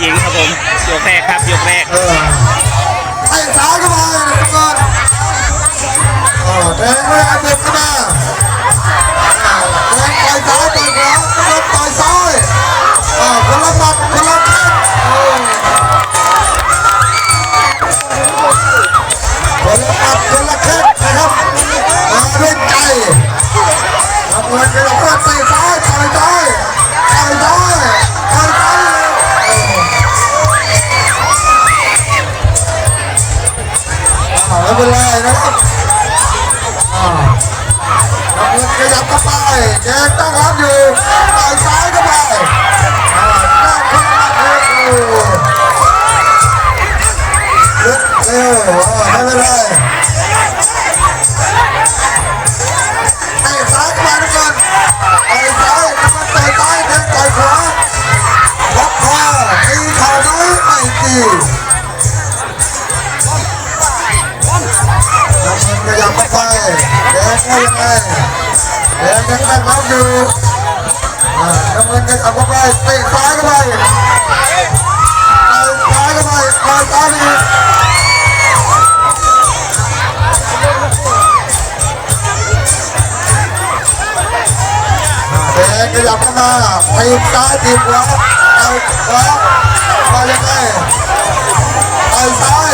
หญิงครับผมยกแรกครับยกแรกเออไอ้ซ้ายเข้ามาเลยทุกคนเออแดงไม่เอาเด็กเข้ามาแดงต่อยซ้ายต่อยขวาต่อยซ้ายเออคนละหมัดคนละแข้งคนละหมัดคนละแข้งนะครับมาด้วยใจทำเงินกันแล้วก็ต่อยซ้าต่ ไม่เป็นไรนะครับอ่าน้ำเงินขยับเข้าไปแดงตั้งรับอยู่ต่อยซ้ายเข้าไปอ่าหน้าขึ้นมาเร็วลึกเร็วอ่าไม่เป็นไรเตะซ้ายเข้ามาทุกคนต่อยซ้ายแล้วก็ต่อยซ้ายแทงต่อยขวาล็อกคอตีเข่าน้อยไม่ตี ยับเข้าไปแดงว่ายังไงแดงยังตั้งรับอยู่อ่าน้ำเงินขยับเข้าไปเตะซ้ายเข้าไปเตะซ้ายเข้าไปต่อยซ้ายอีกแดงขยับเข้ามาตีซ้ายตีขวาต่อยขวาว่ายังไงต่อยซ้าย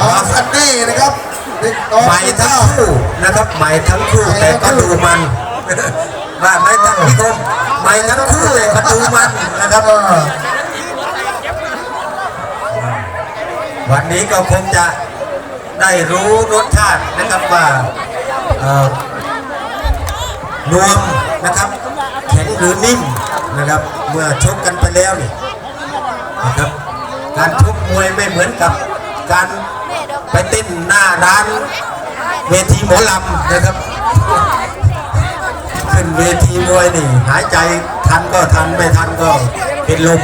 น้องซันนี่นะครับใหม่ทั้งคู่นะครับใหม่ทั้งคู่แต่ก็ดูมันว่าไม่ทั้งพี่คมใหม่ทั้งคู่แต่ก็ดูมันนะครับวันนี้ก็คงจะได้รู้รสชาตินะครับว่าเอ่อนวมนะครับแข็งหรือนิ่มนะครับเมื่อชกกันไปแล้วนี่นะครับการชกมวยไม่เหมือนกับการ ไปเต้นหน้าร้านเวทีหมอลำนะครับ ขึ้นเวทีมวยนี่ หายใจทันก็ทันไม่ทันก็เป็นลม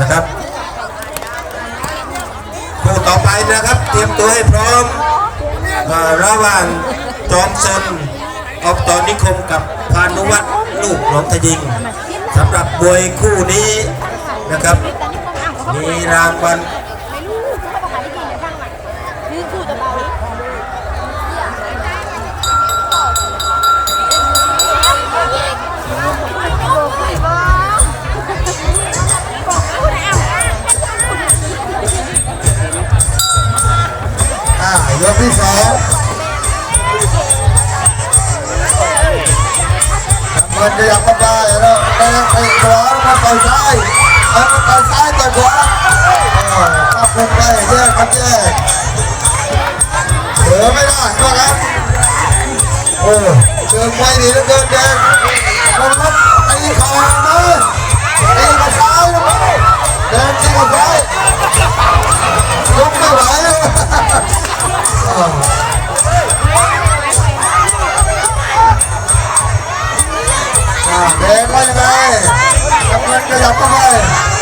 นะครับคู่ต่อไปนะครับ เตรียมตัวให้พร้อมระหว่างจอมซนอบตอนนิคมกับพานุวัฒน์ลูกหนองทะยิงสำหรับมวยคู่นี้นะครับมีรางวัล ยกที่สองน้ำเงินขยับเข้าไปแล้วแดงเตะขวามาต่อยซ้ายแล้วก็ต่อยซ้ายต่อยขวาเออขับลงไปแยกครับแยกเสือไม่ได้ก็ครับโอ้เจอมวยดีเหลือเกินแดงมันมัดตีเข่ามาตีกับซ้ายนะแดงตีกับซ้ายยกไม่ไหว แดงว่ายังไงกำลังขยับเข้าไป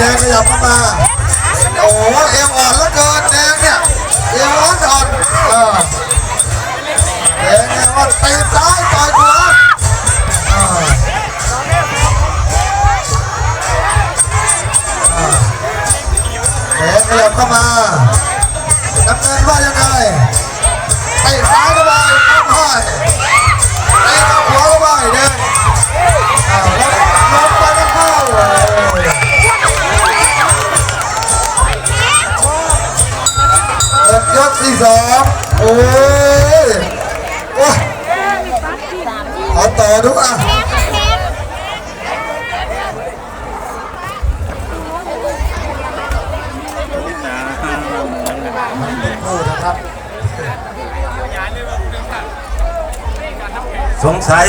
แดงขยับเข้ามา โอ้โหเอวอ่อนแล้วเกินแดงเนี่ย เอวอ่อนอ่อนเออแดงเนี่ยว่าตีซ้ายต่อยขวาแดงขยับเข้ามาน้ำเงินว่ายังไงเตะซ้ายเข้าไปตั้งห้อยตะกับขวาเข้าไปแดง ยกที่สองโอ้ยโอ้ยเอาต่อดูอะโอ้นะครับ สงสัย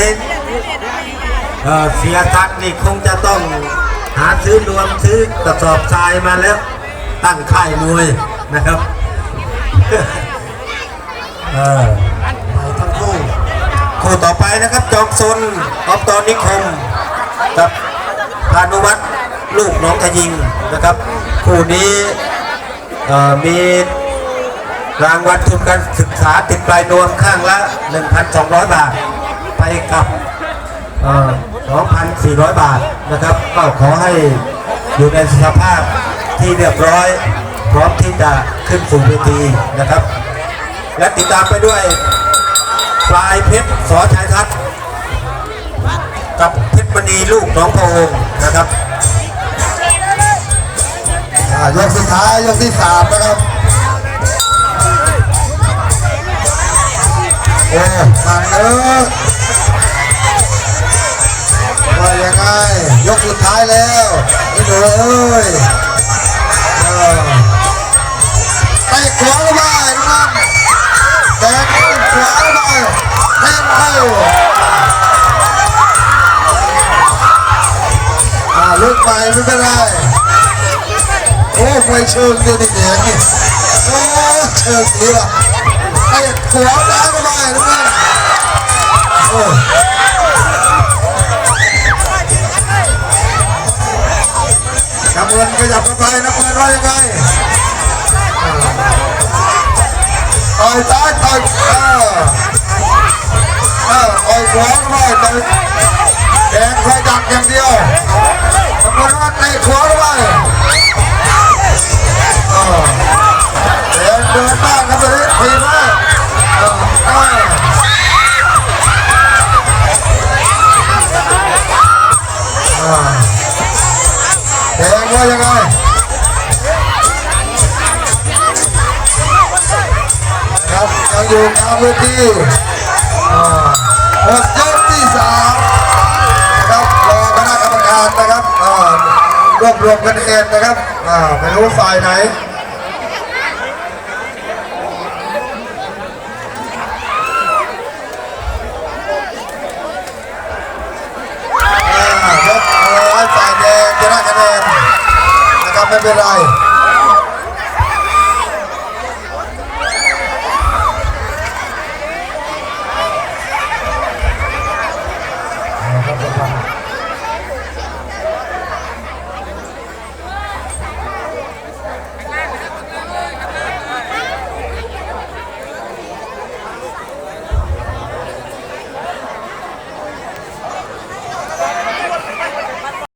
เอ่อเสียทักนี่คงจะต้องหาซื้อรวมซื้อกระสอบทรายมาแล้ว ตั้งค่ายมวยนะครับ เออไปทั้งคู่คู่ต่อไปนะครับ จอมซนอบตอนิคมกับพานุวัฒน์ลูกน้องทยิงนะครับ คู่นี้มีรางวัลทุนการศึกษาติดปลายนวมข้างละ 1,200 บาท ไปกับเอ่อ2,400 บาทนะครับ ก็ขอให้อยู่ในสภาพที่เรียบร้อย ร้อมที่จะขึ้นสู่เวทีนะครับ และติดตามไปด้วยปลายเพชรสอชัยทัศน์กับเพชรมณีลูกน้องพระองค์นะครับยกสุดท้ายยกที่สามนะครับโอ้มาเออว่ายังไงยกสุดท้ายแล้วไอ้หนูเอ้ยเออ เตะขวาเข้าไปน้องแตะขวาเข้าไปแทงเข้าอ่าลุกไปไม่เป็นไรโอ้มวยเชิงเนี่ยนี่เนี่ยนี่โอ้เชิงดีว่ะไอ้ขวาด้านเข้าไปนะเพื่อนโอ้กำเงินขยับเข้าไปนะเพื่อนว่ายังไง ต่อยซ้ายต่อยเออเออต่อยขวาเข้าไปต่อยแดงคอยดักอย่างเดียวกำเงินว่าเตะขวาเข้าไปเดินเดินบ้างครับตอนนี้ทีมากเออเออเออแดงว่ายังไง อยู่กลางเวทีอ่าหมดยกที่สามนะครับรอคณะกรรมการนะครับรวบรวมกันเองนะครับอ่าไม่รู้ฝ่ายไหนอ่ายกเอาไว้ฝ่ายแดงชนะคะแนนนะครับไม่เป็นไร